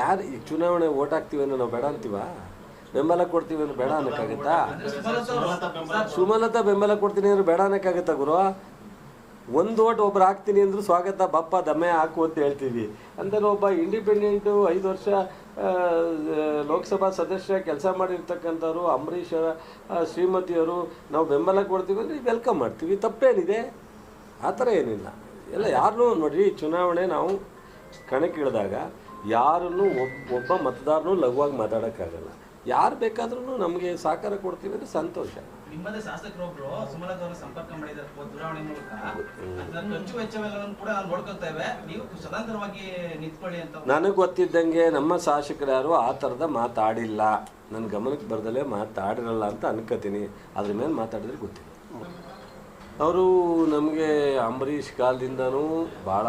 ಯಾರು ಈಗ ಚುನಾವಣೆ ಓಟ್ ಹಾಕ್ತೀವಿ ನಾವು ಬೇಡ ಅಂತೀವ? ಬೆಂಬಲ ಕೊಡ್ತೀವಿ ಅಂದ್ರೆ ಬೇಡ ಅನ್ನೋಕ್ಕಾಗತ್ತಾ? ಸುಮಲತಾ ಬೆಂಬಲ ಕೊಡ್ತೀನಿ ಅಂದ್ರೆ ಬೇಡ ಅನ್ನೋಕ್ಕಾಗತ್ತಾ ಗುರು? ಒಂದು ಓಟ್ ಒಬ್ರು ಹಾಕ್ತೀನಿ ಅಂದ್ರು ಸ್ವಾಗತ, ಬಪ್ಪ, ದಮ್ಮೆ ಹಾಕು ಅಂತ ಹೇಳ್ತೀವಿ. ಅಂದರೆ ಒಬ್ಬ ಇಂಡಿಪೆಂಡೆಂಟು ಐದು ವರ್ಷ ಲೋಕಸಭಾ ಸದಸ್ಯ, ಕೆಲಸ ಮಾಡಿರ್ತಕ್ಕಂಥವ್ರು, ಅಂಬರೀಷ್ ಶ್ರೀಮತಿಯವರು ನಾವು ಬೆಂಬಲ ಕೊಡ್ತೀವಿ ಅಂದರೆ ವೆಲ್ಕಮ್ ಮಾಡ್ತೀವಿ. ತಪ್ಪೇನಿದೆ? ಆ ಥರ ಏನಿಲ್ಲ. ಎಲ್ಲ ಯಾರನ್ನೂ ನೋಡಿ ಚುನಾವಣೆ ನಾವು ಕಣಕ್ಕಿಳಿದಾಗ ಯಾರನ್ನು ಒಬ್ಬ ಒಬ್ಬ ಮತದಾರನೂ ಲಘುವಾಗಿ ಮಾತಾಡೋಕ್ಕಾಗಲ್ಲ. ಯಾರು ಬೇಕಾದ್ರೂ ನಮಗೆ ಸಹಕಾರ ಕೊಡ್ತೀವಿ ಅಂದರೆ ಸಂತೋಷ. ನಿಮ್ಮದೇ ಶಾಸಕರೊಬ್ರು ಸುಮಲತಾ ಅವರು ಸಂಪರ್ಕ ಮಾಡಿದ್ದಾರೆ ಫೋ- ದೂರವಾಣಿ ಮೂಲಕ. ಅದನ್ನ ಖರ್ಚು ವೆಚ್ಚವೆಲ್ಲವನ್ನು ಕೂಡ ನಾವು ನೋಡ್ಕೊಳ್ತೇವೆ ನೀವು ಸ್ವತಂತ್ರವಾಗಿ ನಿಂತ್ಕೊಳ್ಳಿ ಅಂತ ನನಗೆ ಗೊತ್ತಿದ್ದಂಗೆ ನಮ್ಮ ಶಾಸಕರು ಯಾರು ಆ ಥರದ ಮಾತಾಡಿಲ್ಲ. ನನ್ನ ಗಮನಕ್ಕೆ ಬರ್ದಲ್ಲೇ ಮಾತಾಡಿರಲ್ಲ ಅಂತ ಅನ್ಕೋತೀನಿ. ಅದ್ರ ಮೇಲೆ ಮಾತಾಡಿದ್ರೆ ಗೊತ್ತಿಲ್ಲ. ಅವರು ನಮಗೆ ಅಂಬರೀಷ್ ಕಾಲದಿಂದನೂ ಭಾಳ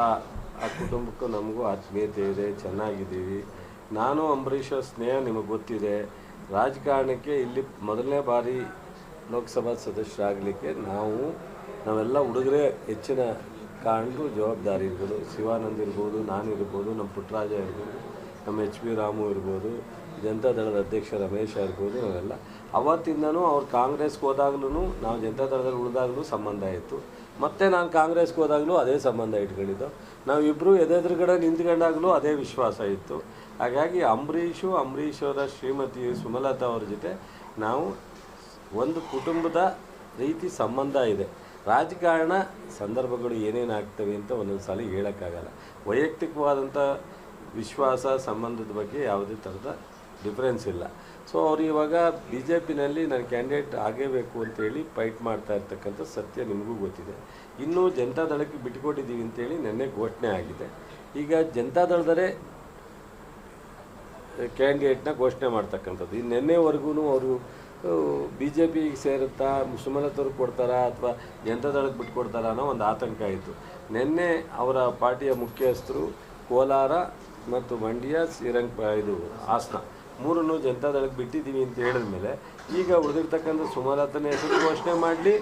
ಆ ಕುಟುಂಬಕ್ಕೂ ನಮಗೂ ಆತ್ಮೀಯತೆ ಇದೆ, ಚೆನ್ನಾಗಿದ್ದೀವಿ. ನಾನು, ಅಂಬರೀಷ, ಸ್ನೇಹ ನಿಮಗೆ ಗೊತ್ತಿದೆ. ರಾಜಕಾರಣಕ್ಕೆ ಇಲ್ಲಿ ಮೊದಲನೇ ಬಾರಿ ಲೋಕಸಭಾ ಸದಸ್ಯರಾಗಲಿಕ್ಕೆ ನಾವು, ನಾವೆಲ್ಲ ಹುಡುಗರೇ ಹೆಚ್ಚಿನ ಕಾರಣಕ್ಕೂ ಜವಾಬ್ದಾರಿ ಇರ್ಬೋದು. ಶಿವಾನಂದ್ ಇರ್ಬೋದು, ನಾನು ಇರ್ಬೋದು, ನಮ್ಮ ಪುಟ್ಟರಾಜ ಇರ್ಬೋದು, ನಮ್ಮ ಎಚ್ ಪಿ ರಾಮು ಇರ್ಬೋದು. ಜನತಾದಳದ ಅಧ್ಯಕ್ಷ ರಮೇಶ್ ಇರ್ಬೋದು ನಾವೆಲ್ಲ ಅವತ್ತಿಂದನೂ ಅವ್ರು ಕಾಂಗ್ರೆಸ್ಗೆ ಹೋದಾಗ್ಲೂ ನಾವು ಜನತಾದಳದಲ್ಲಿ ಉಳಿದಾಗಲೂ ಸಂಬಂಧ ಇತ್ತು. ಮತ್ತು ನಾನು ಕಾಂಗ್ರೆಸ್ಗೆ ಹೋದಾಗಲೂ ಅದೇ ಸಂಬಂಧ ಇಟ್ಕೊಂಡಿದ್ದು. ನಾವಿಬ್ಬರು ಎದೆದುರುಗಡೆ ನಿಂತ್ಕೊಂಡಾಗಲೂ ಅದೇ ವಿಶ್ವಾಸ ಇತ್ತು. ಹಾಗಾಗಿ ಅಂಬರೀಷು ಅಂಬರೀಷ್ ಅವರ ಶ್ರೀಮತಿ ಸುಮಲತಾ ಅವ್ರ ಜೊತೆ ನಾವು ಒಂದು ಕುಟುಂಬದ ರೀತಿ ಸಂಬಂಧ ಇದೆ. ರಾಜಕಾರಣ ಸಂದರ್ಭಗಳು ಏನೇನು ಆಗ್ತವೆ ಅಂತ ಒಂದೊಂದು ಸಲ ಹೇಳೋಕ್ಕಾಗಲ್ಲ. ವೈಯಕ್ತಿಕವಾದಂಥ ವಿಶ್ವಾಸ, ಸಂಬಂಧದ ಬಗ್ಗೆ ಯಾವುದೇ ಥರದ ಡಿಫ್ರೆನ್ಸ್ ಇಲ್ಲ. ಸೊ ಅವ್ರು ಇವಾಗ ಬಿ ಜೆ ಪಿನಲ್ಲಿ ನಾನು ಕ್ಯಾಂಡಿಡೇಟ್ ಆಗೇಬೇಕು ಅಂತೇಳಿ ಫೈಟ್ ಮಾಡ್ತಾ ಇರ್ತಕ್ಕಂಥ ಸತ್ಯ ನಿಮಗೂ ಗೊತ್ತಿದೆ. ಇನ್ನೂ ಜನತಾದಳಕ್ಕೆ ಬಿಟ್ಕೊಟ್ಟಿದ್ದೀವಿ ಅಂತೇಳಿ ನಿನ್ನೆ ಘೋಷಣೆ ಆಗಿದೆ. ಈಗ ಜನತಾದಳದರೇ ಕ್ಯಾಂಡಿಡೇಟ್ನ ಘೋಷಣೆ ಮಾಡ್ತಕ್ಕಂಥದ್ದು. ಇನ್ನು ನಿನ್ನೆವರೆಗೂ ಅವರು ಬಿ ಜೆ ಪಿಗೆ ಸೇರುತ್ತಾ ಸುಮಲತವ್ರಿಗೆ ಕೊಡ್ತಾರಾ ಅಥವಾ ಜನತಾದಳಕ್ಕೆ ಬಿಟ್ಕೊಡ್ತಾರಾ ಅನ್ನೋ ಒಂದು ಆತಂಕ ಇತ್ತು. ನಿನ್ನೆ ಅವರ ಪಾರ್ಟಿಯ ಮುಖ್ಯಸ್ಥರು ಕೋಲಾರ ಮತ್ತು ಮಂಡ್ಯ, ಶ್ರೀರಂಗ, ಇದು ಹಾಸನ. ಮೂರನ್ನು ಜನತಾದಳಕ್ಕೆ ಬಿಟ್ಟಿದ್ದೀವಿ ಅಂತ ಹೇಳಿದ ಮೇಲೆ ಈಗ ಉಳಿದಿರ್ತಕ್ಕಂಥ ಸುಮಲತನ ಹೆಸರು ಘೋಷಣೆ ಮಾಡಲಿ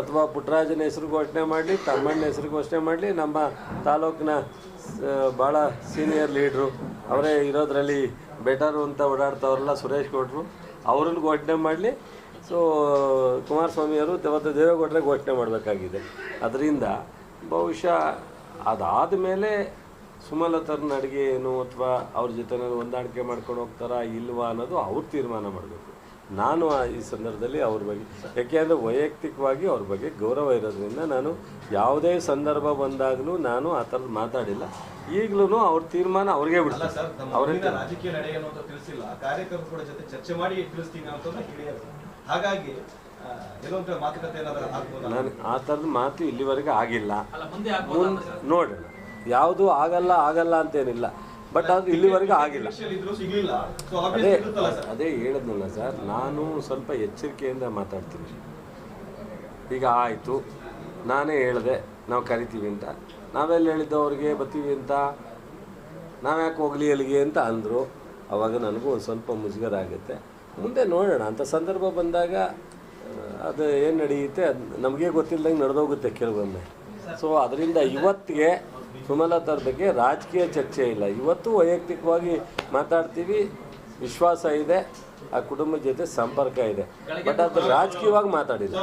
ಅಥವಾ ಪುಟ್ಟರಾಜನ ಹೆಸರು ಘೋಷಣೆ ಮಾಡಲಿ, ತಮ್ಮಣ್ಣ ಹೆಸರು ಘೋಷಣೆ ಮಾಡಲಿ, ನಮ್ಮ ತಾಲೂಕಿನ ಭಾಳ ಸೀನಿಯರ್ ಲೀಡ್ರು ಅವರೇ ಇರೋದ್ರಲ್ಲಿ ಬೆಟರು ಅಂತ ಓಡಾಡ್ತವ್ರಲ್ಲ ಸುರೇಶ್ ಗೌಡ್ರು, ಅವ್ರನ್ನ ಘೋಷಣೆ ಮಾಡಲಿ. ಸೊ ಕುಮಾರಸ್ವಾಮಿಯವರು ಮತ್ತು ದೇವೇಗೌಡರೇ ಘೋಷಣೆ ಮಾಡಬೇಕಾಗಿದೆ. ಅದರಿಂದ ಬಹುಶಃ ಅದಾದ ಮೇಲೆ ಸುಮಲತರ ನಡಿಗೆ ಏನು ಅಥವಾ ಅವ್ರ ಜೊತೆ ಹೊಂದಾಣಿಕೆ ಮಾಡ್ಕೊಂಡು ಹೋಗ್ತಾರಾ ಇಲ್ವಾ ಅನ್ನೋದು ಅವ್ರು ತೀರ್ಮಾನ ಮಾಡಬೇಕು. ನಾನು ಆ ಈ ಸಂದರ್ಭದಲ್ಲಿ ಅವ್ರ ಬಗ್ಗೆ ಯಾಕೆಂದರೆ ವೈಯಕ್ತಿಕವಾಗಿ ಅವ್ರ ಬಗ್ಗೆ ಗೌರವ ಇರೋದ್ರಿಂದ ನಾನು ಯಾವುದೇ ಸಂದರ್ಭ ಬಂದಾಗಲೂ ನಾನು ಆ ಥರದ್ದು ಮಾತಾಡಿಲ್ಲ. ಈಗಲೂ ಅವ್ರ ತೀರ್ಮಾನ ಅವ್ರಿಗೆ ಬಿಡಲ್ಲ ಬಿಡ್ತಾರೆ ಸರ್ ಅವರೇ ರಾಜಕೀಯ ನಡೆ ಏನು ಅಂತ ತಿಳಿಸಿಲ್ಲ ಕಾರ್ಯಕರ್ತರು ಕೂಡ ಜೊತೆ ಚರ್ಚೆ ಮಾಡಿ ತಿಳಿಸ್ತೀನಿ ಅಂತ ಹಾಗಾಗಿ ನಾನು ಆ ಥರದ ಮಾತು ಇಲ್ಲಿವರೆಗೆ ಆಗಿಲ್ಲ. ಅಲ್ಲ ಮುಂದೆ ಮುಂದೆ ನೋಡೋಣ. ಯಾವುದು ಆಗಲ್ಲ ಆಗಲ್ಲ ಅಂತೇನಿಲ್ಲ. ಬಟ್ ಅದು ಇಲ್ಲಿವರೆಗೂ ಆಗಿಲ್ಲ. ಅದೇ ಅದೇ ಹೇಳಿದ್ನಲ್ಲ ಸರ್, ನಾನು ಸ್ವಲ್ಪ ಎಚ್ಚರಿಕೆಯಿಂದ ಮಾತಾಡ್ತೀನಿ. ಈಗ ಆಯಿತು. ನಾನೇ ಹೇಳಿದೆ, ನಾವು ಕರಿತೀವಿ ಅಂತ. ನಾವೆಲ್ಲ ಹೇಳಿದ್ದವ್ರಿಗೆ ಬರ್ತೀವಿ ಅಂತ. ನಾವ್ಯಾಕೆ ಹೋಗ್ಲಿ ಅಲ್ಲಿಗೆ ಅಂತ ಅಂದರು. ಅವಾಗ ನನಗೂ ಒಂದು ಸ್ವಲ್ಪ ಮುಜುಗರ ಆಗುತ್ತೆ. ಮುಂದೆ ನೋಡೋಣ. ಅಂಥ ಸಂದರ್ಭ ಬಂದಾಗ ಅದು ಏನು ನಡೆಯುತ್ತೆ, ಅದು ನಮಗೆ ಗೊತ್ತಿಲ್ಲದಂಗೆ ನಡೆದೋಗುತ್ತೆ ಕೆಲವೊಮ್ಮೆ. ಸೊ ಅದರಿಂದ ಇವತ್ತಿಗೆ ಸುಮಲತಾರ ಬಗ್ಗೆ ರಾಜಕೀಯ ಚರ್ಚೆ ಇಲ್ಲ. ಇವತ್ತು ವೈಯಕ್ತಿಕವಾಗಿ ಮಾತಾಡ್ತೀವಿ. ವಿಶ್ವಾಸ ಇದೆ. ಆ ಕುಟುಂಬದ ಜೊತೆ ಸಂಪರ್ಕ ಇದೆ. ಬಟ್ ಅದು ರಾಜಕೀಯವಾಗಿ ಮಾತಾಡಿಲ್ಲ